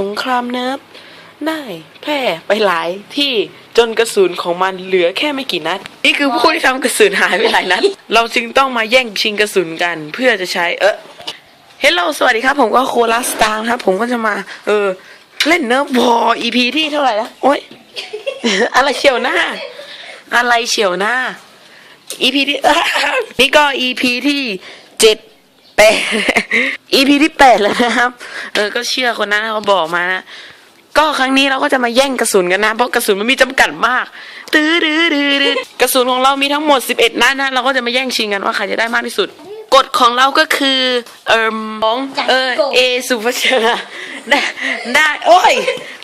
สงครามเนิร์ฟได้แพร่ไปหลายที่จนกระสุนของมันเหลือแค่ไม่กี่นัด นี่คือผู้ที่ทำกระสุนหายไปหลายนัด เราจึงต้องมาแย่งชิงกระสุนกันเพื่อจะใช้เออเฮลโลสวัสดีครับ ผมก็โคลาสตาร์นะครับ ผมก็จะมา เออ เล่นเนิร์ฟวอร์ EP ที่เท่าไหร่แล้วโอ๊ยอะไรเฉียวหน้า อะไรเฉียวหน้า EP ที่นี่ก็ EP ที่เจ็ด แปด EP ที่แปดแล้วนะครับ เออ ก็เชื่อคนนั้นนะเขาบอกมานะ ก็ครั้งนี้เราก็จะมาแย่งกระสุนกันนะ เพราะกระสุนมันมีจำกัดมากตื้อดื้อดื้อดื้อกระสุนของเรามีทั้งหมด 11 นัดนะ เราก็จะมาแย่งชิงกันว่าใครจะได้มากที่สุด กฎของเราก็คือ เอิมของเออเอสุภาชนะได้ได้ โอ้ย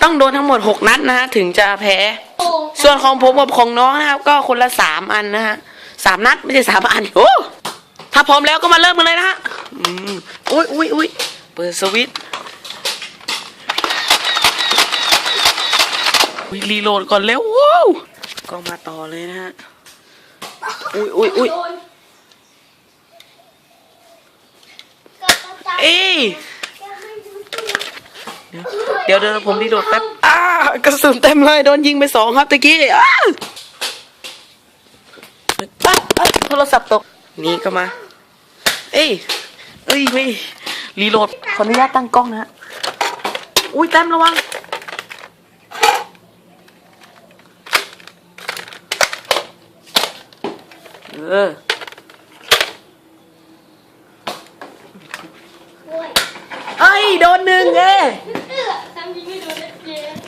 ต้องโดนทั้งหมด 6 นัดนะฮะ ถึงจะแพ้ ส่วนของผมกับของน้องนะครับ ก็คนละสามอันนะฮะสามนัดไม่ใช่สามอัน โอ้ถ้าพร้อมแล้วก็มาเริ่มกันเลยนะฮะ อืมอุ้ยอุ้ยอุ้ยเปิดสวิตช์อุ้ยรีโหลดก่อนเร็วว้าวก็มาต่อเลยนะฮะ อุ้ยอุ้ยอุ้ยเอ้ยเดี๋ยวเดี๋ยวเดี๋ยวผมรีโหลดแป๊บ อ้ากระสุนเต็มเลยโดนยิงไปสองครับตะกี้อ้าอ้าอ้าโทรศัพท์ตก นี่ก็มา เอ้ย เอ้ยไม่รีโหลดขออนุญาตตั้งกล้องนะฮะอุ้ยแต้มระวังเออเอ้โดนหนึ่งเอ้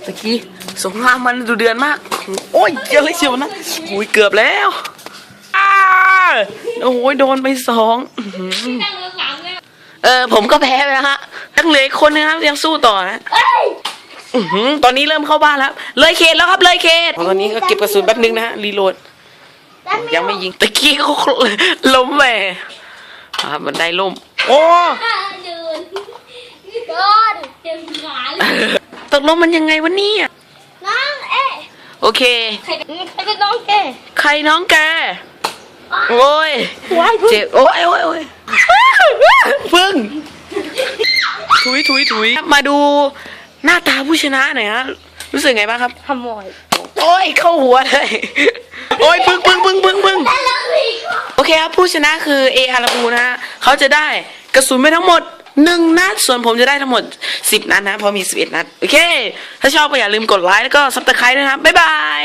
ตะกี้สงครามมันดูเดือนมาก โอ้ยเจอเลยเชียวนะอุ้ยเกือบแล้วอ้าโอ้ยโดนไปสอง เออ ผมก็แพ้ไปแล้วฮะยังเหลืออีกคนนึงครับยังสู้ต่อนะอื้อหือตอนนี้เริ่มเข้าบ้านแล้ว เลยเขตแล้วครับเลยเขตตอนนี้ก็เก็บกระสุนแป๊บนึงนะฮะรีโหลด ยังไม่ยิงตะกี้เขาล้มแหวอ่ามันได้ล้มโอ้เดินโดนเต็มขาเลยตกลงมันยังไงวะเนี่ยน้องเอ๊ะโอเค ใครเป็นใครเป็นน้องแก ใครน้องแก โอ้ยว้ายพึ่งเจ็บโอ้ยโอ้ยโอ้ย พึ่งถุยถุยถุยมาดูหน้าตาผู้ชนะหน่อยฮะรู้สึกไงบ้างครับ ขโมย โอ้ยเข้าหัวเลยโอ้ยพึ่งพึ่งพึ่งพึ่งพึ่งแล้วอีกโอเคครับผู้ชนะคือเอฮาราบูนะฮะเขาจะได้กระสุนไปทั้งหมดหนึ่งนัดส่วนผมจะได้ทั้งหมดสิบนัดนะเพราะมีสิบเอ็ดนัด โอเค ถ้าชอบก็อย่าลืมกดไลค์แล้วก็ซับสไครต์ด้วยนะครับบ๊ายบาย